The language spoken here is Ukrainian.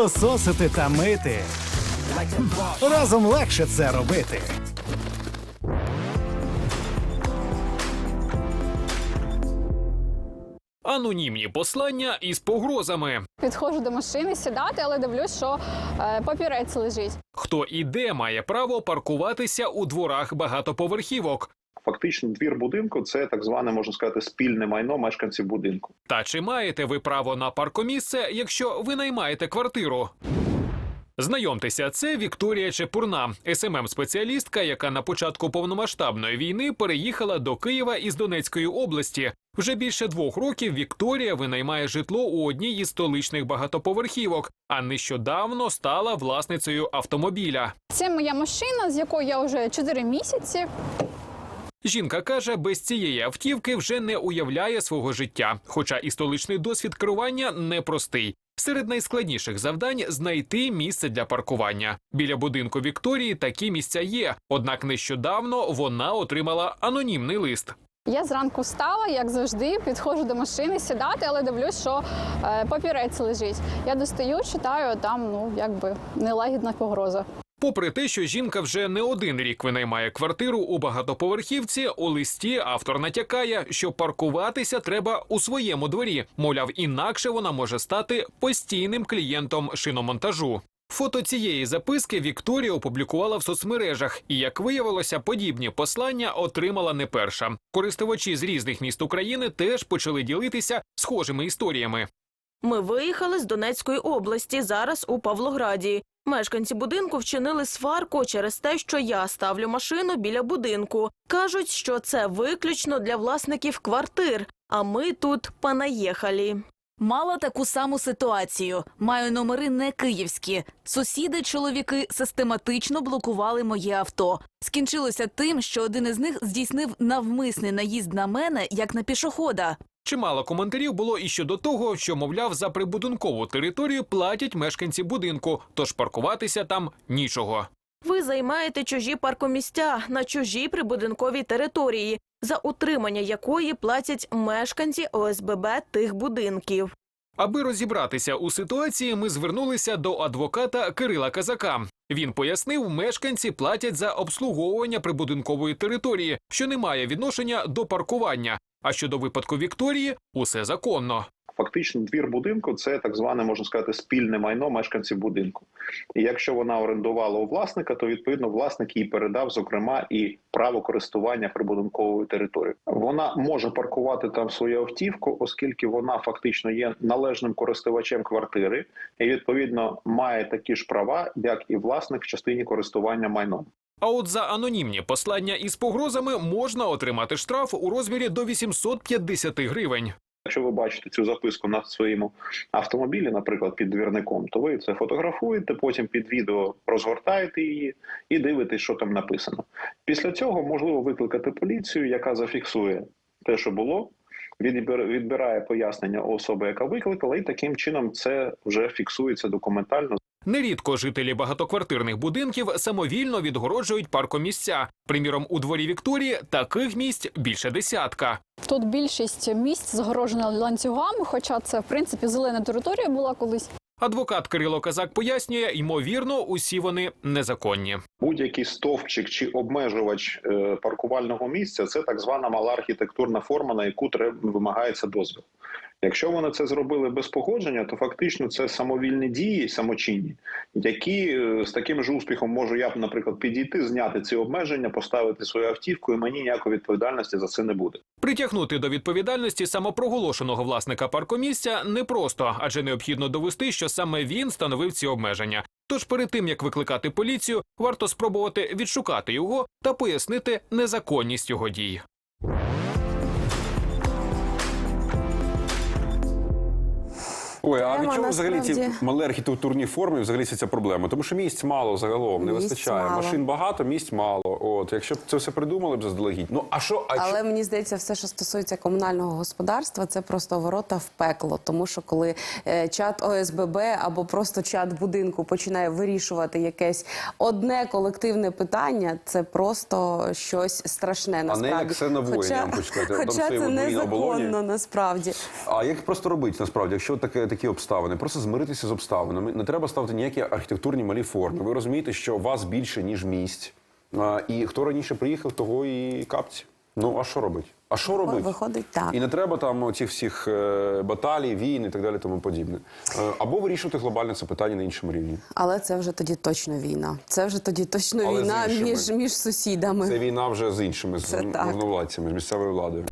пилососити та мити. Разом легше це робити. Анонімні послання із погрозами. Підходжу до машини сідати, але дивлюсь, що е, папірець лежить. Хто і де має право паркуватися у дворах багатоповерхівок? Фактично, двір будинку це так зване, можна сказати, спільне майно мешканців будинку. Та чи маєте ви право на паркомісце, якщо ви наймаєте квартиру? Знайомтеся, це Вікторія Чепурна, СММ-спеціалістка, яка на початку повномасштабної війни переїхала до Києва із Донецької області. Вже більше двох років Вікторія винаймає житло у одній із столичних багатоповерхівок, а нещодавно стала власницею автомобіля. Це моя машина, з якою я вже 4 місяці. Жінка каже, без цієї автівки вже не уявляє свого життя, хоча і столичний досвід керування непростий. Серед найскладніших завдань знайти місце для паркування. Біля будинку Вікторії такі місця є, однак нещодавно вона отримала анонімний лист. Я зранку встала, як завжди, підходжу до машини сідати, але дивлюсь, що е, папірець лежить. Я достаю, читаю, там ну якби нелагідна погроза. Попри те, що жінка вже не один рік винаймає квартиру у багатоповерхівці, у листі автор натякає, що паркуватися треба у своєму дворі. Мовляв, інакше вона може стати постійним клієнтом шиномонтажу. Фото цієї записки Вікторія опублікувала в соцмережах, і як виявилося, подібні послання отримала не перша. Користувачі з різних міст України теж почали ділитися схожими історіями. Ми виїхали з Донецької області, зараз у Павлограді. Мешканці будинку вчинили сварку через те, що я ставлю машину біля будинку. Кажуть, що це виключно для власників квартир, а ми тут понаїхали. Мала таку саму ситуацію. Маю номери не київські. Сусіди, чоловіки систематично блокували моє авто. Скінчилося тим, що один із них здійснив навмисний наїзд на мене як на пішохода. Чимало коментарів було і щодо того, що, мовляв, за прибудинкову територію платять мешканці будинку, тож паркуватися там нічого. Ви займаєте чужі паркомістя на чужій прибудинковій території, за утримання якої платять мешканці ОСББ тих будинків. Аби розібратися у ситуації, ми звернулися до адвоката Кирила Казака. Він пояснив, мешканці платять за обслуговування прибудинкової території, що не має відношення до паркування. А щодо випадку Вікторії, усе законно. Фактично, двір будинку це так зване, можна сказати, спільне майно мешканців будинку. І якщо вона орендувала у власника, то відповідно власник їй передав, зокрема, і право користування прибудинковою територією. Вона може паркувати там свою автівку, оскільки вона фактично є належним користувачем квартири, і відповідно має такі ж права, як і власник в частині користування майном. А от за анонімні послання із погрозами можна отримати штраф у розмірі до 850 гривень. Якщо ви бачите цю записку на своєму автомобілі, наприклад, під двірником, то ви це фотографуєте, потім під відео розгортаєте її і дивитесь, що там написано. Після цього можливо викликати поліцію, яка зафіксує те, що було, відбир- відбирає пояснення особи, яка викликала, і таким чином це вже фіксується документально. Нерідко жителі багатоквартирних будинків самовільно відгороджують паркомісця. Приміром, у дворі Вікторії таких місць більше десятка. Тут більшість місць загорожена ланцюгами, хоча це в принципі зелена територія була колись. Адвокат Кирило Казак пояснює, ймовірно, усі вони незаконні. Будь-який стовпчик чи обмежувач е, паркувального місця це так звана мала архітектурна форма, на яку треба вимагається дозвіл. Якщо вони це зробили без погодження, то фактично це самовільні дії, самочинні, які е, з таким ж успіхом можу я, наприклад, підійти, зняти ці обмеження, поставити свою автівку, і мені ніякої відповідальності за це не буде. Притягнути до відповідальності самопроголошеного власника паркомісця непросто, адже необхідно довести, що саме він встановив ці обмеження. Тож перед тим як викликати поліцію, варто спробувати відшукати його та пояснити незаконність його дій. Ой, а від чого взагалі ці мали архітектурні форми взагалі ця проблема? Тому що місць мало загалом, не Місць вистачає. мало. Машин багато, місць мало. От, якщо б це все придумали б заздалегідь. Ну а що? А Але що? мені здається, все, що стосується комунального господарства, це просто ворота в пекло. Тому що коли е, чат ОСББ або просто чат будинку починає вирішувати якесь одне колективне питання, це просто щось страшне. Насправді, як ксеновоїн, я вам хочу сказати. Там хоча це незаконно насправді. А як просто робити насправді? Якщо таке такі обставини, просто змиритися з обставинами. Не треба ставити ніякі архітектурні малі форми. Ви розумієте, що вас більше ніж місць. А, і хто раніше приїхав, того і капці. Ну а що робить? А що робить? Виходить так. І не треба там цих всіх е, баталій, війн і так далі, тому подібне. Е, або вирішувати глобальне це питання на іншому рівні. Але це вже тоді точно війна. Це вже тоді точно Але війна між, між сусідами. Це війна вже з іншими, з Це так. можновладцями, з місцевою владою.